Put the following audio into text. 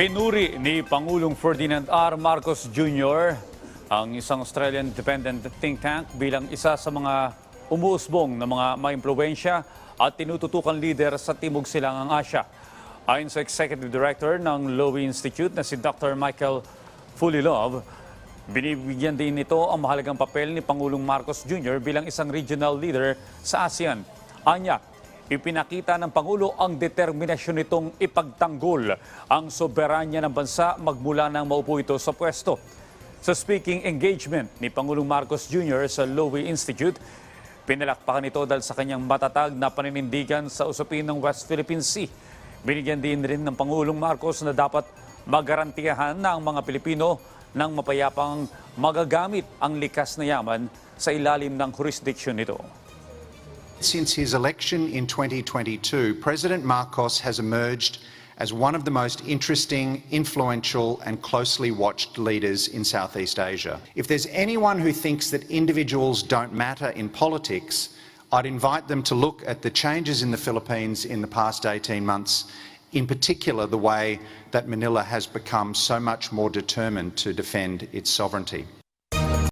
Pinuri ni Pangulong Ferdinand R. Marcos Jr. ang isang Australian independent think tank bilang isa sa mga umuusbong na mga maimpluwensya at tinututukan leader sa Timog Silangang Asya. Ayon sa Executive Director ng Lowy Institute na si Dr. Michael Fulilov, binibigyan din nito ang mahalagang papel ni Pangulong Marcos Jr. bilang isang regional leader sa ASEAN. Anya, Ipinakita ng Pangulo ang determinasyon nitong ipagtanggol ang soberanya ng bansa magmula nang maupo ito sa pwesto. Sa speaking engagement ni Pangulong Marcos Jr. sa Lowy Institute, pinalakpakan ito dahil sa kanyang matatag na paninindigan sa usapin ng West Philippine Sea. Binigyan din rin ng Pangulong Marcos na dapat magarantiyahan na ang mga Pilipino ng mapayapang magagamit ang likas na yaman sa ilalim ng jurisdiction nito. Since his election in 2022, President Marcos has emerged as one of the most interesting, influential, and closely watched leaders in Southeast Asia. If there's anyone who thinks that individuals don't matter in politics, I'd invite them to look at the changes in the Philippines in the past 18 months, in particular, the way that Manila has become so much more determined to defend its sovereignty.